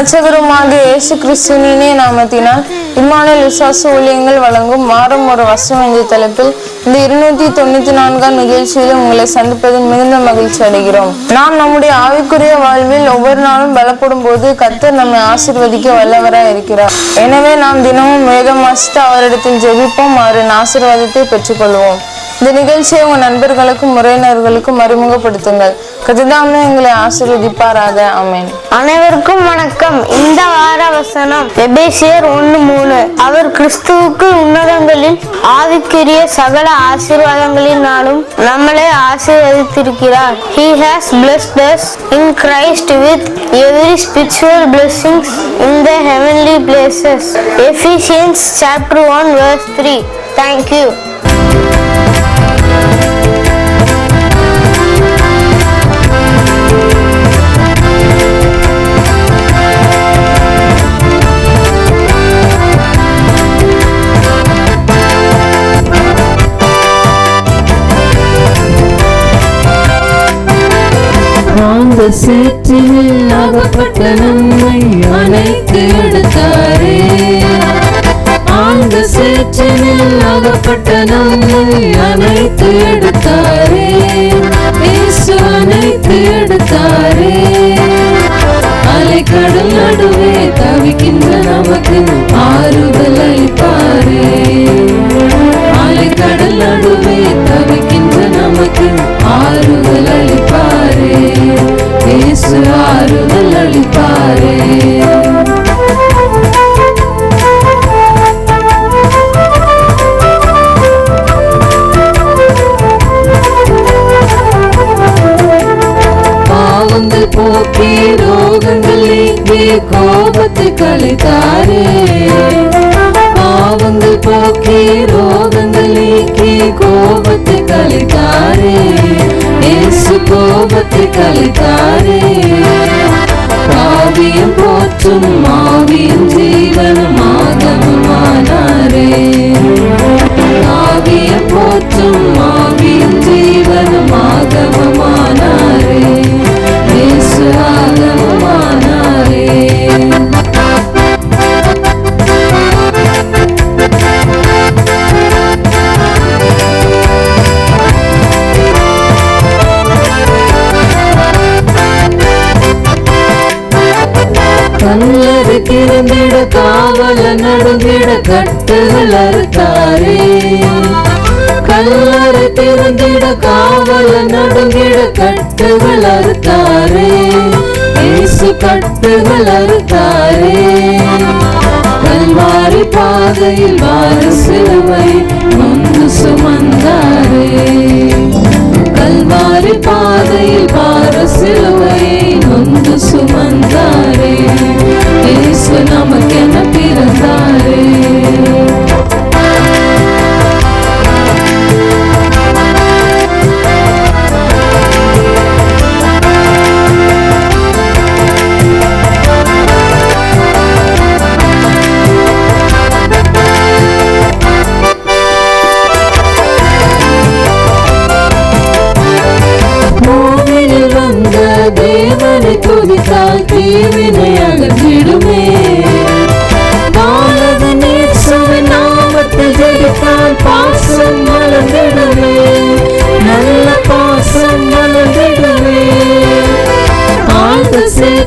மீட்பரும் இயேசு கிறிஸ்துவினே நாமத்தினால் இம்மானுவல் விசுவாச ஊழியங்கள் வழங்கும் வாரம் ஒரு வசனம் என்ற தலைப்பில் இந்த இருநூத்தி தொண்ணூத்தி நான்காம் நிகழ்ச்சியில் உங்களை சந்திப்பதில் மிகுந்த மகிழ்ச்சி அடைகிறோம். நாம் நம்முடைய ஆவிக்குரிய வாழ்வில் ஒவ்வொரு நாளும் பலப்படும் போது கத்தர் நம்மை ஆசிர்வதிக்க வல்லவராய் இருக்கிறார். எனவே நாம் தினமும் வேதம் வாசித்து அவரிடத்தில் ஜெபிப்போம். அவரின் ஆசிர்வாதத்தை பெற்றுக்கொள்வோம். இந்த நிகழ்ச்சியை உங்கள் நண்பர்களுக்கும் உறவினர்களுக்கும் அறிமுகப்படுத்துங்கள் கதிதாமே எங்களை ஆசீர்வதிப்பாராக அமேன் அனைவருக்கும் வணக்கம் இந்த வார வசனம் எபேசியர் ஒன்று மூணு அவர் கிறிஸ்துவுக்கு உன்னதங்களில் ஆவிக்குரிய சகல ஆசீர்வாதங்களினாலும் நம்மளை ஆசீர்வதித்திருக்கிறார் he has blessed us in Christ with every spiritual blessings in the heavenly places. Ephesians chapter 1 verse 3. Thank you. சேற்றில் அகப்பட்ட நம்மை அனைத்து எடுத்தாரே. ஆந்த சேற்றில் அகப்பட்ட நம்மை அனைத்து எடுத்தாரே. இயேசு ஆறுதல் அளிப்பாரே பாவங்கள் போக்கி ரோகங்கள் நீக்கி கோபத்தை கலைத்தாரே பாவங்கள் போக்கி ரோகங்கள் நீக்கி கோபத்தை கோபத்தை கலைத்தாரே. காவியம் போற்றும் மாவியும் ஜீவனும் நடுங்கிட கட்டுகள் அறுத்தாரே. கல்லறை திறந்திட காவல நடுங்கிட கட்டுகள் அறுத்தாரே. இயேசு கட்டுகள் அறுத்தாரே. கல்வாரி பாதையில் வார சிலுவை முந்து சுமந்தாரே. கல்வாரி பாதையில் வார சிலுவை நொந்து சுமந்தாரே. இயேசு நமக்கென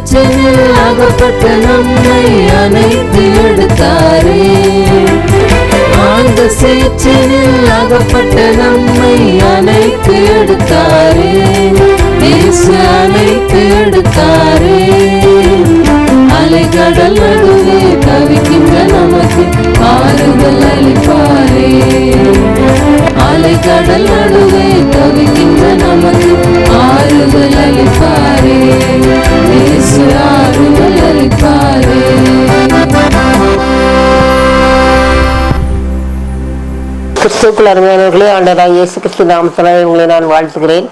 சேற்றில் அகப்பட்ட நம்மை அணைத்து எடுத்தாரே. ஆழ்ந்த சேச்சனில் அகப்பட்ட நம்மை அணைத்து எடுத்தாரே. இயேசு அணைத்து எடுத்தாரே. அலைகடல் நடுவே கிறிஸ்துக்குள் அருமையானவர்களே ஆண்டராக இயேசு கிறிஸ்து நாமத்தினாலே உங்களை நான் வாழ்த்துகிறேன்.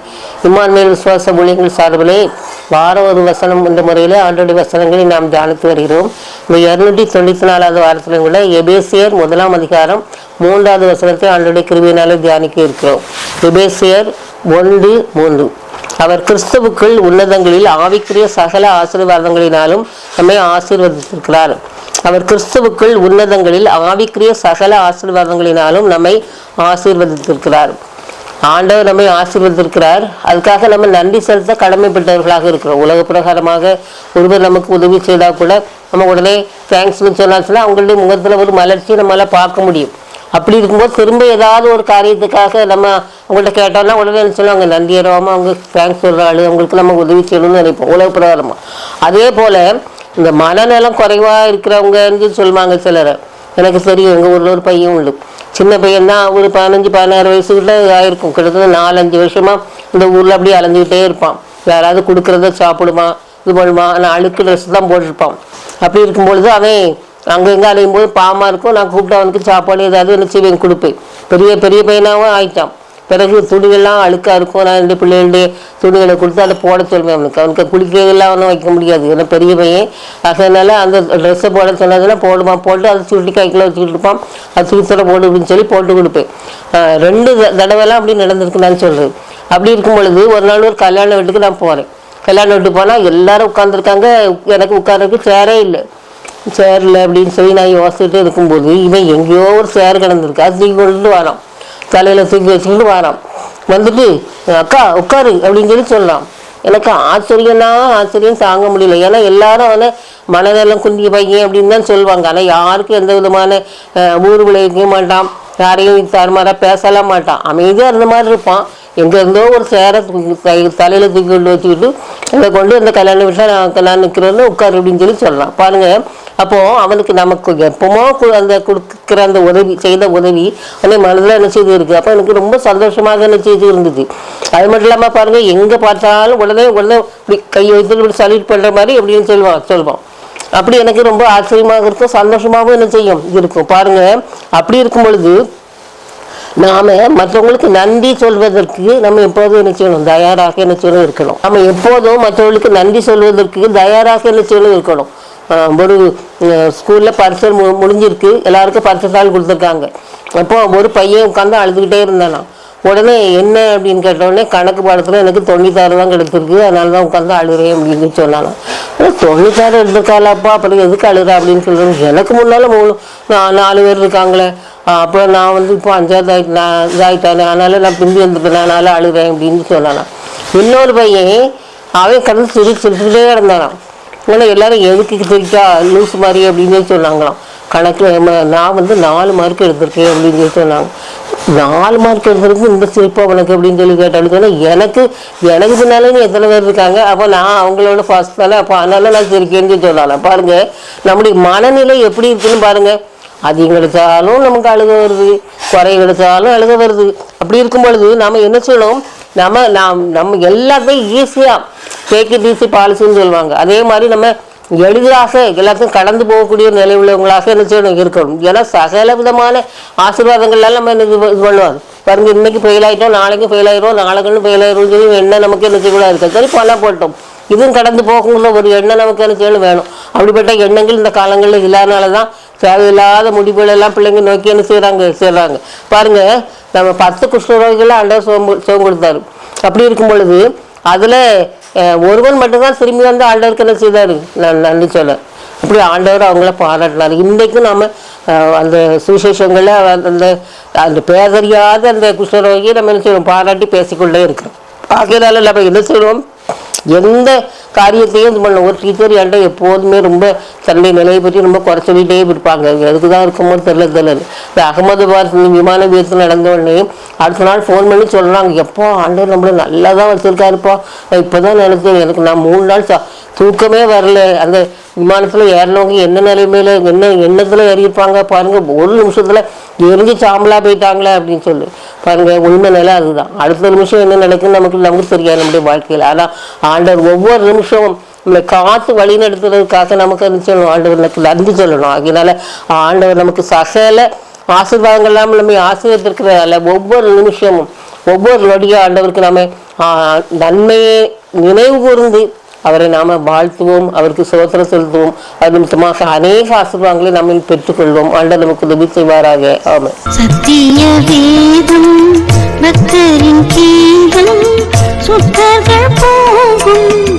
இம்மான்மேல் விசுவாச ஊழியங்கள் சார்பிலே வாரம் ஒரு வசனம் என்ற முறையில் ஆண்டோடைய வசனங்களை நாம் தியானித்து வருகிறோம். இந்த இருநூற்றி தொண்ணூற்றி நாலாவது வாரத்திலும் கூட எபேசியர் முதலாம் அதிகாரம் மூன்றாவது வசனத்தை ஆண்டோடைய கிருவியினாலே தியானிக்க இருக்கிறோம். எபேசியர் ஒன்று மூன்று. அவர் கிறிஸ்துவுக்குள் உன்னதங்களில் ஆவிக்குரிய சகல ஆசீர்வாதங்களினாலும் நம்மை ஆசீர்வதித்திருக்கிறார். அவர் கிறிஸ்துவுக்குள் உன்னதங்களில் ஆவிக்குரிய சகல ஆசீர்வாதங்களினாலும் நம்மை ஆசீர்வதித்திருக்கிறார். ஆண்டவர் நம்மை ஆசீர்வதித்திருக்கிறார். அதுக்காக நம்ம நன்றி செலுத்த கடமைப்பட்டவர்களாக இருக்கிறோம். உலக பிரகாரமாக ஒருவர் நமக்கு உதவி செய்தால் கூட நம்ம உடனே தேங்க்ஸ்னு சொன்னாச்சுன்னா அவங்களுடைய முகத்தில் ஒரு மலர்ச்சியை நம்மளால் பார்க்க முடியும். அப்படி இருக்கும்போது திரும்ப ஏதாவது ஒரு காரியத்துக்காக நம்ம அவங்கள்ட்ட கேட்டோம்னா உடனே என்ன சொல்லுவாங்க? நன்றி அவங்க தேங்க்ஸ் சொல்கிற ஆள் அவங்களுக்கு நம்ம உதவி செய்யணும்னு நினைப்போம். உலக பிரகாரமாக அதே போல் இந்த மனநலம் குறைவாக இருக்கிறவங்கன்னு சொல்லுவாங்க சிலர். எனக்கு தெரியும் எங்கள் ஊரில் ஒரு பையன் உண்டு. சின்ன பையன் தான் ஒரு பதினஞ்சு பதினாறு வயசுக்கிட்ட ஆயிருக்கும். கிட்டத்தட்ட நாலஞ்சு வருஷமா இந்த ஊரில் அப்படியே அலைஞ்சிக்கிட்டே இருப்பான். யாராவது கொடுக்குறத சாப்பிடுவான் இது பண்ணுவான் ஆனால் அழுக்கு ட்ரெஸ் தான் போட்டிருப்பான். அப்படி இருக்கும் பொழுது அவன் அங்கே எங்கே அலையும் போது பாமா இருக்கும். நான் கூப்பிட்டு அவனுக்கு சாப்பாடு ஏதாவது என்ன செய்வேன் கொடுப்பேன். பெரிய பெரிய பையனாகவும் ஆயிட்டான். பிறகு துணிகள்லாம் அழுக்காக இருக்கும். நான் ரெண்டு பிள்ளைகளுடைய துணிகளை கொடுத்து அதை போட சொல்வேன் அவனுக்கு. அவனுக்கு குளிக்கிறதெல்லாம் ஒன்றும் வைக்க முடியாது. ஏன்னா பெரிய பையன். அதனால அந்த ட்ரெஸ்ஸை போட சொன்னதுன்னா போடுவான். போட்டு அதை சுருட்டி கைக்கில் வச்சுக்கிட்டு இருப்பான். அது சுத்தர போடு அப்படின்னு சொல்லி போட்டு கொடுப்பேன். ரெண்டு த- தடவைலாம் அப்படி நடந்திருக்கு நான் சொல்கிறேன் அப்படி இருக்கும் பொழுது ஒரு நாள் ஒரு கல்யாண வீட்டுக்கு நான் போகிறேன் கல்யாண வீட்டுக்கு போனால் எல்லாரும் உட்காந்துருக்காங்க எனக்கு உட்காந்துருக்கு சேரே இல்லை. சேரில் அப்படின்னு சொல்லி நான் யோசிச்சுட்டு இருக்கும்போது இவன் எங்கேயோ ஒரு சேர் கிடந்திருக்கு. அது தூக்கி கொண்டு வரான் தலையில் தூக்கி வச்சுக்கிட்டு வாராம். வந்துட்டு அக்கா உட்காரு அப்படின்னு சொல்லி சொல்லலாம் எனக்கு ஆச்சரியம்னா ஆச்சரியம் தாங்க முடியல. ஏன்னா எல்லாரும் அவனை மனநலம் குந்திய பையன் அப்படின்னு தான் சொல்லுவாங்க. ஆனால் யாருக்கும் எந்த விதமான ஊர் விளைவிக்க மாட்டான். யாரையும் தருமாறா பேசலாம் மாட்டான். அமைதியாக இருந்த மாதிரி இருப்பான். எங்கேருந்தோ ஒரு சேரை தலையில் தை- தூக்கி கொண்டு வச்சுக்கிட்டு இதை கொண்டு இந்த கல்யாண வீட்டில் நான் நான் நிற்கிறேன்னு உட்காரு அப்படின்னு சொல்லி சொல்லலாம் பாருங்கள் அப்போது அவனுக்கு நமக்கு எப்போமோ அந்த கொடுக்குற அந்த உதவி செய்த உதவி அந்த மனதில் என்ன செய்து இருக்குது அப்போ எனக்கு ரொம்ப சந்தோஷமாக என்ன செய்து இருந்தது. அது மட்டும் இல்லாமல் பாருங்கள் எங்கே பார்த்தாலும் உடனே உடனே இப்படி கை வைத்து இப்படி சல்யூட் பண்ணுற மாதிரி எப்படின்னு சொல்லுவான் சொல்லுவான் அப்படி எனக்கு ரொம்ப ஆச்சரியமாக இருக்கும் சந்தோஷமாகவும் என்ன செய்யும்? இருக்கும். பாருங்கள் அப்படி இருக்கும் பொழுது நாம மற்றவங்களுக்கு நன்றி சொல்வதற்கு நம்ம எப்போதும் என்ன செய்யணும்? தயாராக என்ன செய்யணும்? இருக்கணும். நம்ம எப்போதும் மற்றவங்களுக்கு நன்றி சொல்வதற்கு தயாராக என்ன செய்யணும்? இருக்கணும். ஒரு ஸ்கூலில் பரிசல் மு முடிஞ்சிருக்கு. எல்லாருக்கும் பரிசு கொடுத்துருக்காங்க. அப்போ ஒரு பையன் உட்காந்து அழுதுகிட்டே இருந்தானா? உடனே என்ன அப்படின்னு கேட்ட கணக்கு பாடத்தில் எனக்கு தொண்ணூத்தாறு தான் கிடைச்சிருக்கு. அதனால தான் உட்காந்து அழுகிறேன் அப்படின்னு சொன்னானா. ஆனால் தொண்ணூத்தாறு எடுத்துருக்காளாப்பா? அப்புறம் எதுக்கு அழுகிறா அப்படின்னு சொல்கிறேன் எனக்கு முன்னால் மூணு நாலு பேர் இருக்காங்களே. அப்புறம் நான் வந்து இப்போ அஞ்சாவது ஆயிட்டு நான் இதாகிட்டானே அதனால நான் பிந்தி வந்துட்டேன் அதனால அழுகிறேன் அப்படின்னு சொன்னானா. இன்னொரு பையன் அவன் கடந்து சிரி சிரிச்சுட்டே கிடந்தானான் ஆனால் எல்லாரும் எதுக்கு தெரிக்கா லூஸ் மாதிரி அப்படின்னு சொல்லி சொன்னாங்களாம். கணக்கில் நான் வந்து நாலு மார்க் எடுத்திருக்கேன் அப்படின்னு சொல்லி சொன்னாங்க. நாலு மார்க் எடுத்திருக்கு இந்த சிரிப்பாக உனக்கு அப்படின்னு சொல்லி கேட்டாலும் சொன்னா எனக்கு எனக்கு பின்னாலே எத்தனை பேர் இருக்காங்க? அப்போ நான் அவங்களோட ஃபர்ஸ்ட் தானே அப்போ அதனால நான் சிரிக்கேன்னு சொல்லி சொல்லலாம் பாருங்கள் நம்முடைய மனநிலை எப்படி இருக்குன்னு பாருங்கள் அதிகம் கிடைச்சாலும் நமக்கு அழுக வருது குறை கிடைச்சாலும் அழுக வருது. அப்படி இருக்கும் பொழுது நாம் என்ன சொல்லணும்? நம்ம நாம் நம்ம எல்லாத்தையும் ஈஸியாக டேக் இட் ஈஸி பாலிசின்னு சொல்லுவாங்க. அதே மாதிரி நம்ம எளிதாக எல்லாத்தையும் கடந்து போகக்கூடிய நிலை உள்ளவங்களாக என்ன செய்யணும்? இருக்கணும். ஏன்னா சகல விதமான ஆசீர்வாதங்கள்லாம் நம்ம என்ன இது இது பண்ணுவோம் பாருங்க இன்னைக்கு ஃபெயில் ஆகிட்டோம் நாளைக்கு ஃபெயில் ஆயிரும் நாளைக்குன்னு ஃபெயில் ஆயிரும் சொல்லி என்ன நமக்கு என்ன செய்யக்கூடாது இருக்கு சரி பணம் போட்டோம். இதுவும் கடந்து போகணும்னு ஒரு எண்ணம் நமக்கு என்ன செய்யணும்? வேணும். அப்படிப்பட்ட எண்ணங்கள் இந்த காலங்களில் இல்லாதனால தான் தேவையில்லாத முடிவுகளெல்லாம் பிள்ளைங்க நோக்கி என்ன செய்கிறாங்க செய்கிறாங்க பாருங்கள் நம்ம பத்து குஷ்ணரோகிகளை ஆண்டவர் சுகம் சுகம் கொடுத்தாரு. அப்படி இருக்கும் பொழுது அதில் ஒருவன் மட்டும்தான் திரும்பி வந்து ஆண்டவருக்கு என்ன செய்தார்? நான் நன்றி சொல்ல. அப்படி ஆண்டவர் அவங்கள பாராட்டினார். இன்றைக்கும் நம்ம அந்த சுவிசேஷங்களில் அந்த அந்த பேதறியாத அந்த குஷ்ணரோகியை நம்ம என்ன செய்வோம் பாராட்டி பேசிக்கொண்டே இருக்கிறோம். ஆகையினால நம்ம என்ன செய்வோம் எந்த காரியத்தையும் இது பண்ண ஒரு டீச்சர் என்கிட்ட எப்போதுமே ரொம்ப தன்னுடைய நிலையை பற்றி ரொம்ப குறை சொல்லிகிட்டே இருப்பாங்க. எதுக்கு தான் இருக்குமோ தெரியல. தெரில இந்த அகமதாபாத் விமான விபத்து நடந்த உடனே அடுத்த நாள் ஃபோன் பண்ணி சொல்கிறாங்க எப்போ ஆண்டவர் நம்மள நல்லா தான் வச்சுருக்காருப்பா. நான் இப்போ தான் நினைச்சேன் எனக்கு நான் மூணு நாள் தூக்கமே வரல. அந்த விமானத்தில் ஏறினவங்க என்ன நிலைமையில் என்ன எண்ணத்தில் ஏறியிருப்பாங்க பாருங்கள் ஒரு நிமிஷத்தில் எரிஞ்சு சாம்பலா போயிட்டாங்களே அப்படின்னு சொல்லி. பாருங்க உண்மை நிலை அதுதான். அடுத்த நிமிஷம் என்ன நடக்குன்னு நமக்கு நமக்கு தெரியாது நம்முடைய வாழ்க்கையில். ஆனால் ஆண்டவர் ஒவ்வொரு நிமிஷமும் நம்மளை காத்து வழி நடத்துறதுக்காக நமக்கு என்ன சொல்லணும்? ஆண்டவருக்கு நன்றி சொல்லணும். அதனால ஆண்டவர் நமக்கு சகல ஆசீர்வாதங்கள் இல்லாமல் நம்ம ஆசீர்வதிருக்கிறதால ஒவ்வொரு நிமிஷமும் ஒவ்வொரு நொடியும் ஆண்டவருக்கு நம்ம நன்மையை நினைவு கூர்ந்து அவரை நாம் வாழ்த்துவோம் அவருக்கு சோதனை செலுத்துவோம். அது நிமித்தமாக அநேக ஆசிர்வாதங்களை நம்ம பெற்றுக்கொள்வோம். ஆண்ட நமக்கு உதவி செய்வாராக. ஆமாம் சத்திய வேதம் பக்தரின் கீதம் சுத்தர்கள் போகும்